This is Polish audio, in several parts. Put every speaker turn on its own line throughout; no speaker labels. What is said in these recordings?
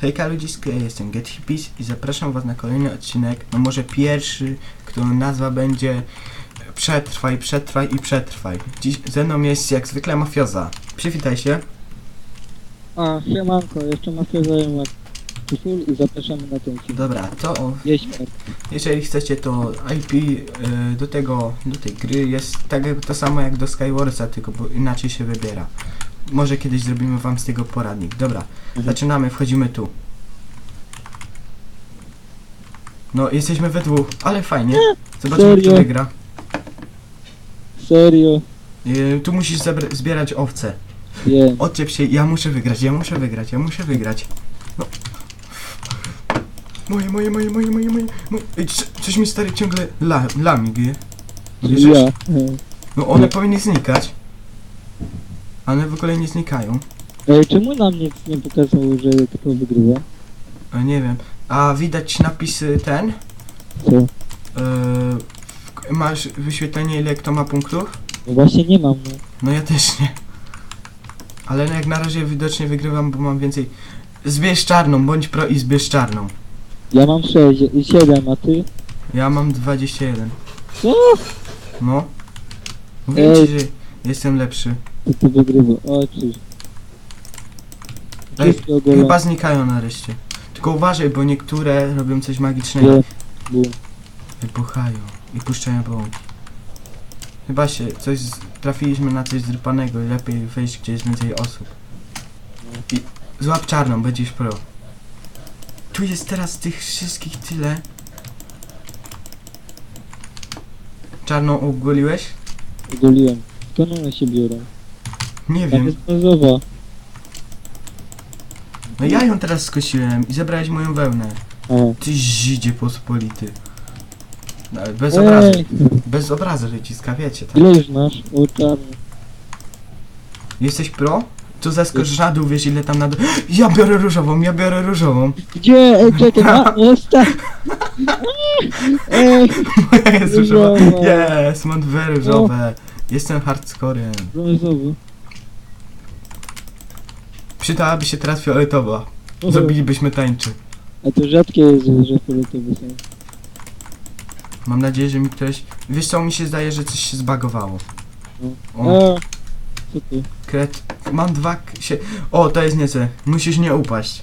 Hejka ludziska, ja jestem Get Hippies i zapraszam was na kolejny odcinek, no może pierwszy, który nazwa będzie Przetrwaj, przetrwaj i przetrwaj. Dziś ze mną jest jak zwykle mafioza. Przywitaj się.
A, siemanko, jeszcze mafia zajęła Kusul i zapraszamy na ten film.
Dobra, to
Jeźdźmy.
jeżeli chcecie to IP y, do tego, do tej gry jest tak jak to samo jak do Skywarsa, tylko bo inaczej się wybiera. Może kiedyś zrobimy wam z tego poradnik. Dobra,
Mhm.
zaczynamy, wchodzimy tu. No, jesteśmy we dwóch, ale fajnie. Zobaczymy kto
Serio?
wygra.
Serio,
Y, tu musisz zabra- zbierać owce.
wiem.
Odczep się, ja muszę wygrać, ja muszę wygrać, ja muszę wygrać. No. Moje, moje, moje, moje, moje, moje. moje. Ej, co- coś mi stary ciągle la, lami. Bierzesz?
Ja.
No one powinny znikać. One w ogóle nie znikają.
Ej, czemu nam nic nie pokazało, że kto wygrywa?
E, nie wiem. A widać napisy ten?
Co?
E, w- masz wyświetlenie ile kto ma punktów?
No właśnie nie mam, no.
No ja też nie. Ale no jak na razie widocznie wygrywam, bo mam więcej. Zbierz czarną, bądź pro i zbierz czarną.
Ja mam 6 i 7, a ty?
Ja mam 21.
Co?
No. Mówię
Ej.
ci, że jestem lepszy.
To ty wygrywa. O, czyż.
Ej,
Wszystkie ogólne.
Chyba znikają nareszcie. Tylko uważaj, bo niektóre robią coś magicznego.
Nie. Bum.
Wybuchają i puszczają bąk. Chyba się coś z... trafiliśmy na coś zrypanego i lepiej wejść gdzie jest więcej osób. I złap czarną, będziesz pro. Tu jest teraz tych wszystkich tyle. Czarną ogoliłeś?
Ogoliłem. Skąd one się biorą?
Nie
Tam
wiem.
jest.
No ja ją teraz skosiłem i zabrałeś moją wełnę. Ty zidzie pospolity. No, ale bez obrazu.
Ej,
Bez obrazu wyciska, wiecie, tak?
ile już masz?
Jesteś pro? To zaskocz żadu, wiesz ile tam na... Ja biorę różową, ja biorę różową.
Gdzie? Ej, czekaj, ma, jest tak. Ej,
Moja jest różowa.
Różowa.
Yes, mam dwie różowe. Jestem hardcorem.
brązowy.
Przydałaby się teraz fioletowa.
O,
Zrobilibyśmy tańczy.
A to rzadkie jest, że fioletowe są.
Mam nadzieję, że mi ktoś... Wiesz co, mi się zdaje, że coś się zbagowało.
No.
O,
A, co ty?
kret... Mam dwa k- się... O, to jest niece. Musisz nie upaść.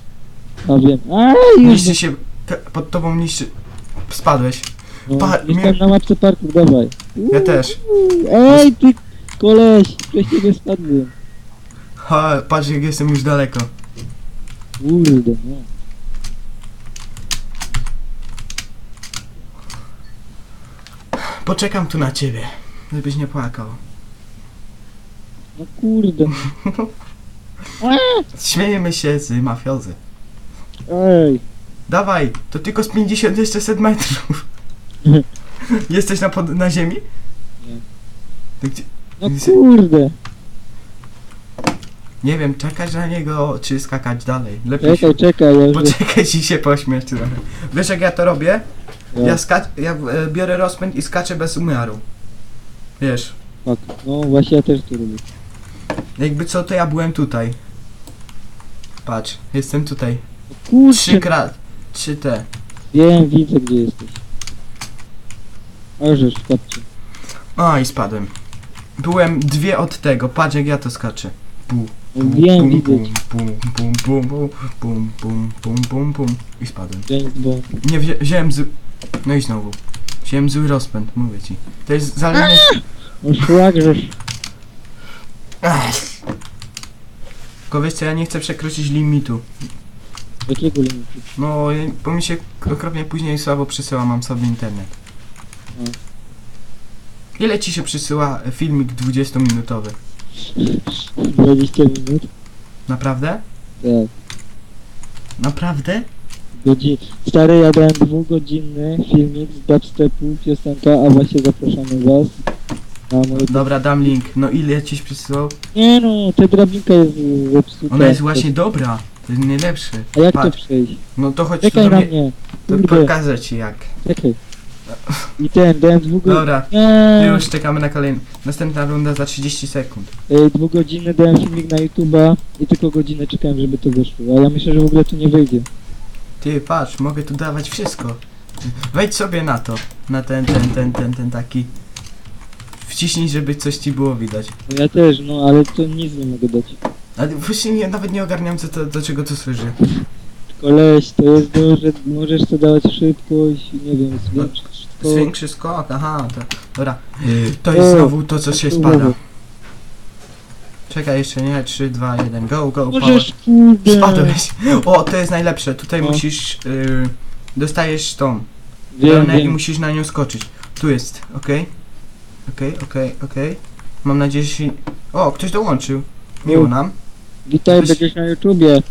A wiem. A, już.
Niszczy się... Pod tobą niszczy... Spadłeś.
No,
pa-
Jestem
mnie-
na mapce parku, dawaj.
Ja też.
Ej, ty koleś, przez ciebie spadłem.
Ha, patrz jak jestem już daleko.
Kurde, no.
Poczekam tu na ciebie. Żebyś nie płakał.
No kurde.
Śmiejemy się z mafiozy.
Ej.
Dawaj, to tylko z 50 jeszcze set metrów. Jesteś na, pod, na ziemi?
Nie.
To gdzie,
No kurde.
Nie wiem, czekać na niego, czy skakać dalej. Lepiej się...
Czekaj, czekaj, ja już...
Poczekaj ci się pośmiać trochę. Wiesz jak ja to robię? Ja,
Ja,
ska- ja e, biorę rozpęd i skaczę bez umiaru. Wiesz,
fuck. No właśnie ja też to robię.
jakby co, to ja byłem tutaj. Patrz, jestem tutaj.
No
Trzy
Kurczę.
krat. Trzy te.
Wiem, widzę gdzie jesteś. Ażeż, patrzcie.
A, i spadłem. Byłem dwie od tego, patrz jak ja to skaczę.
No
pu,
wiem, widzę cię.
I spadłem.
Bond.
Nie wzię wziąłem z... No i znowu. Wziąłem zły rozpęd, mówię ci. To jest zalenie...
No szlak.
Ech. Tylko wiesz co, ja nie chcę przekroczyć limitu.
Jakiego limitu?
No, ja- bo mi się okropnie później słabo przysyła, mam sobie internet.
No.
Ile ci się przysyła filmik 20-minutowy?
20 minut?
Naprawdę?
Tak.
Naprawdę?
Godzin... Stary, ja dałem dwugodzinny filmik z dubstepu, piosenka, a właśnie zapraszamy was na moje...
Dobra, dam link. No ile ciś przysyłał?
Nie no, ta drabinka jest zepsuta.
Ona jest właśnie dobra. To jest najlepszy.
A jak to
Patrz.
przejść?
No to chodź tu
Czekaj
do
na
mnie.
mnie.
To
Kurde,
pokażę ci jak.
czekaj. I ten, dałem dwugodzinny...
Dobra,
Nie,
już czekamy na kolejny. Następna runda za 30 sekund.
Ej, dwugodzinny dałem filmik na YouTube'a i tylko godzinę czekałem, żeby to wyszło. A ja myślę, że w ogóle to nie wyjdzie.
Ty, patrz, mogę tu dawać wszystko. Wejdź sobie na to. Na ten, ten, ten, ten, ten taki. Wciśnij, żeby coś ci było widać.
No ja też, no ale to nic nie mogę dać.
Ale właśnie nie, nawet nie ogarniam, co to, do czego to służy.
Koleś, to jest to, że możesz to dawać szybkość, nie wiem, zwiększyć.
Zwiększy skok, aha, to, dobra. To jest
O,
znowu to, co się
to
spada. Czekaj jeszcze, nie? 3, 2, 1, go, go, power.
Możesz, kurde.
Spadłeś. O, to jest najlepsze. Tutaj
No.
musisz, y, dostajesz tą
Wiem,
wełnę i
wiem.
musisz na nią skoczyć. Tu jest, okej? Okej, okej, okej. Mam nadzieję, że się... O, ktoś dołączył. Miło nam.
Witaj,
Ktoś-
będziesz na YouTubie.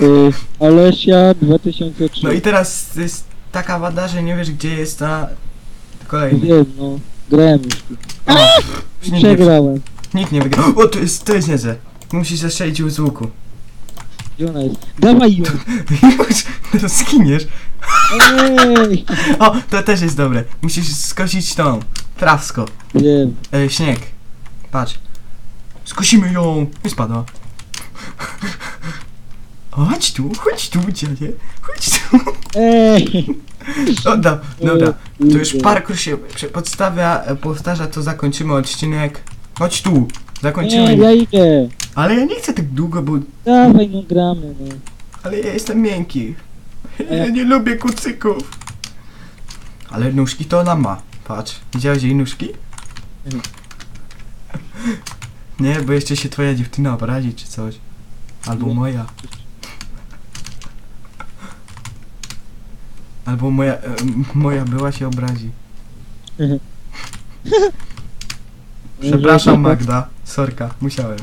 Y, Alesia 2003.
No i teraz jest taka wada, że nie wiesz, gdzie jest ta kolejny.
Wiem, no. Grałem już.
O, już nikt, nie,
Przegrałem.
nikt nie wygrał. O, to jest, to jest niezłe. Musisz zastrzelić ją z łuku.
Gdzie ona jest? Dawaj ją!
Już, teraz skiniesz.
Ej!
O, to też jest dobre. Musisz skosić tą. Trawsko.
Wiem.
E, śnieg. Patrz. Skosimy ją. I spadła. Chodź tu, chodź tu, dziadzie. Chodź tu.
Ej!
O, da, dobra. To już parkour się prze- podstawia, e, powtarza, to zakończymy odcinek. Chodź tu. Zakończymy.
Nie, ja idę.
Ale ja nie chcę tak długo, bo...
Dawaj, no gramy, no.
Ale ja jestem miękki. Ja
ja-
nie lubię kucyków. Ale nóżki to ona ma. Patrz. Widziałeś jej nóżki?
Mhm.
Nie, bo jeszcze się twoja dziewczyna obrazi czy coś. Albo
Nie.
moja. Albo moja, e, moja była się obrazi. Przepraszam
Może-
Magda. Sorka, musiałem.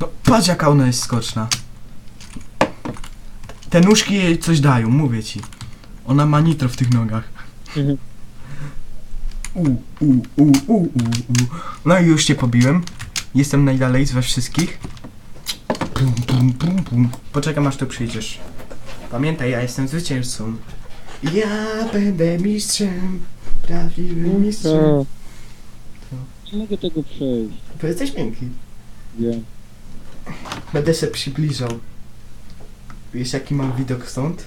No patrz jaka ona jest skoczna. Te nóżki jej coś dają, mówię ci. Ona ma nitro w tych nogach.
Mhm.
U, u, u, u, u, u. No i już cię pobiłem. Jestem najdalej z was wszystkich. Pum, pum, pum, pum. Poczekam aż tu przyjdziesz. Pamiętaj, ja jestem zwycięzcą. Ja będę mistrzem. Prawdziwym mistrzem.
Co?
Co?
Nie mogę tego przejść.
Bo jesteś miękki.
Wiem.
Będę się przybliżał. Wiesz jaki mam widok stąd?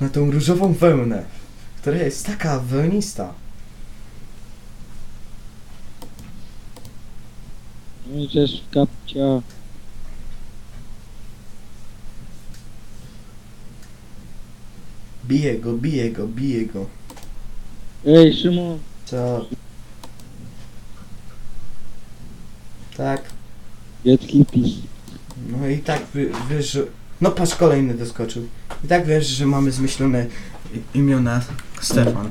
Na tą różową wełnę, która jest taka wełnista.
No w kapcia.
Bije go, bije go, bije go.
Ej, Szymon.
Co? Tak.
Get hippies.
No i tak wy, wiesz, że... No patrz, kolejny doskoczył. I tak wiesz, że mamy zmyślone i- imiona Stefan.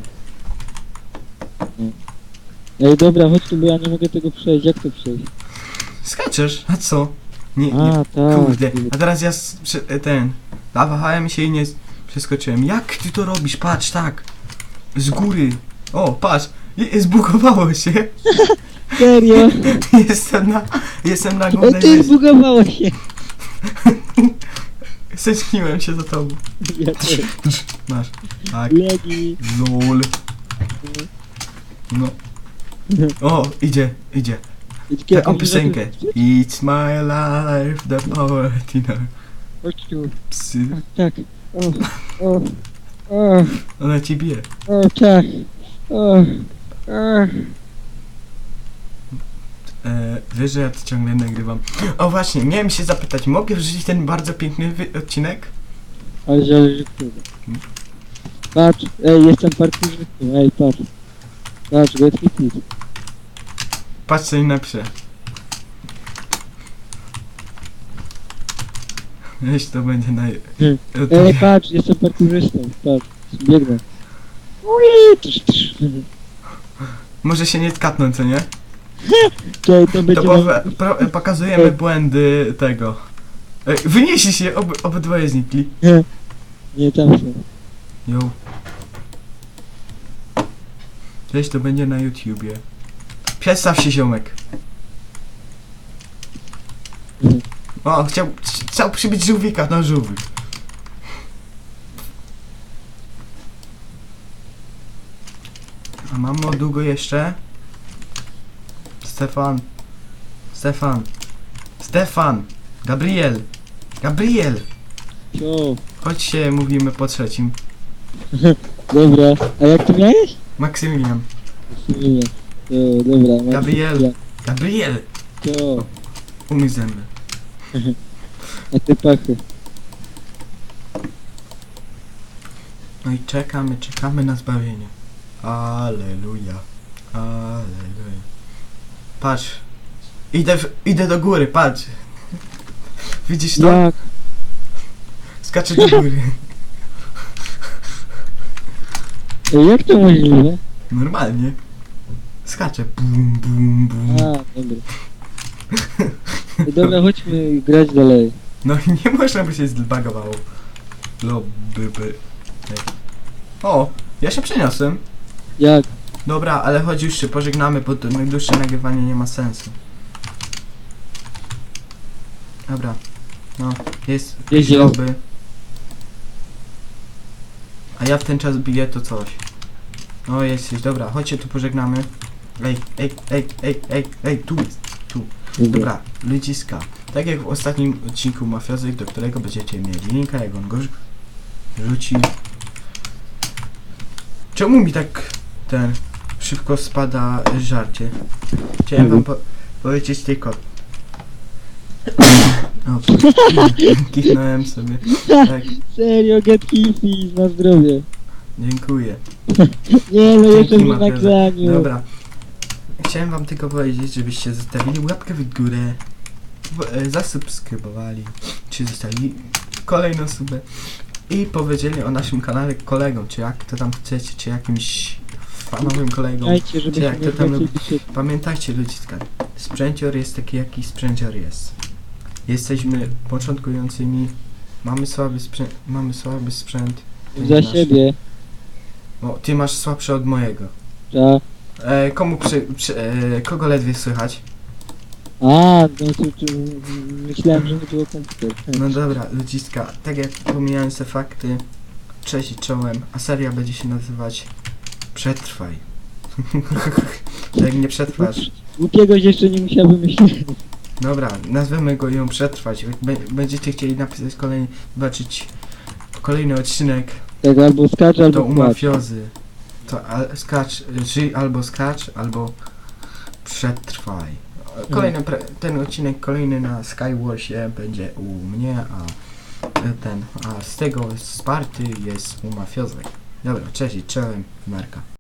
Ej, dobra, chodź tu, bo ja nie mogę tego przejść. Jak to przejść?
Skaczesz? A co? Nie, nie.
A, tak.
Kurde. A teraz ja s- przy- e, ten... Zawahałem się i nie przeskoczyłem. Jak ty to robisz? Patrz, tak. Z góry. O, patrz. Je- Zbugowało się.
Serio?
Jestem na... Jestem na głównej
ty
wyspie.
zbugowało się.
Stęskniłem się za tobą.
Ja też.
Masz. Tak.
Legi.
LOL. No. O, idzie, idzie.
I
Taką piosenkę. It's my life, the power, know.
Chodź tu.
Psy.
Tak.
Ona ci bije.
tak.
E, wiesz, że ja to ciągle nagrywam. O właśnie, miałem się zapytać, mogę wrzucić ten bardzo piękny wy- odcinek?
Ale zależy który. Patrz, ej, jestem parkurzystą, ej, patrz. Patrz, get hippies.
Patrz co im napiszę. Weź to będzie na...
Hmm.
E,
Ej, patrz, jestem parkurzystą, patrz. Biegnę. Ui, trz, trz.
Może się nie tkatną, co nie?
Czekaj, to
To
będzie...
po, pro, e, pokazujemy błędy tego. E, Wynieśli się, ob, obydwoje znikli.
Nie, nie tam są.
Jo. Cześć, to będzie na YouTubie. Przedstaw się ziomek. O, chciał, Chciał przybić żółwika na żółwi. A mamo, długo jeszcze? Stefan. Stefan. Stefan. Gabriel. Gabriel.
Co?
Chodź się, mówimy po trzecim.
Dobra, a jak ty miałeś?
Maksymilian.
Nie, nie. Dobra,
Gabriel. Gabriel.
Co?
Umyj zęby.
A ty pachy.
No i czekamy, czekamy na zbawienie. Aleluja. Aleluja. Patrz. Idę, w, idę do góry, patrz. Widzisz to?
Jak?
Skaczę do góry.
Ej, jak to możliwe?
Normalnie. Skaczę. Bum, bum, bum.
A, dobra. Dobra, chodźmy grać dalej.
No i nie można by się zbagowało. Lobby. O, ja się przeniosłem.
Jak?
Dobra, ale chodź już się pożegnamy, bo to najdłuższe nagrywanie nie ma sensu. Dobra. No, jest
Jest,
lobby. A ja w ten czas biję to coś. No jest, jest, dobra, chodźcie tu pożegnamy. Ej, ej, ej, ej, ej, ej, tu jest. Dobra, ludziska. Tak jak w ostatnim odcinku Mafiozy, do którego będziecie mieli linka, jak on go rzu- rzuci. Czemu mi tak ten szybko spada żarcie? Chciałem wam po powiedzieć tylko. O, kichnąłem sobie. Tak,
Serio, get hippie, na zdrowie.
dziękuję.
Nie no, mi
Mafioza.
nagraniu.
Dobra. Chciałem wam tylko powiedzieć, żebyście zostawili łapkę w górę, e, zasubskrybowali, czy zostawili kolejną subę i powiedzieli o naszym kanale kolegom, czy jak to tam chcecie, czy jakimś fanowym kolegom. Czy jak to tam
się...
Pamiętajcie ludziska, sprzęcior jest taki jaki sprzęcior jest. Jesteśmy początkującymi, mamy słaby sprzęt, mamy słaby sprzęt.
Za siebie.
O, ty masz słabszy od mojego.
Za...
E, komu przy, przy, e, kogo ledwie słychać?
A, no to, to myślałem, że chodziło o komputer.
No dobra, ludziska, tak jak pomijając te fakty, cześć i czołem, a seria będzie się nazywać Przetrwaj. jak nie przetrwasz.
Głupiegoś jeszcze nie musiał wymyślić.
Dobra, nazwiemy go ją Przetrwać. Jak be- będziecie chcieli napisać kolejny, zobaczyć kolejny odcinek,
Tak, albo skacz,
to
albo
u
płacz.
mafiozy. To al, skacz, żyj albo skacz, albo Przetrwaj. Kolejny, pre, ten odcinek kolejny na Skywarsie będzie u mnie, a ten, a z tego wsparty jest u mafiozy. Dobra, cześć i czołem, Marka.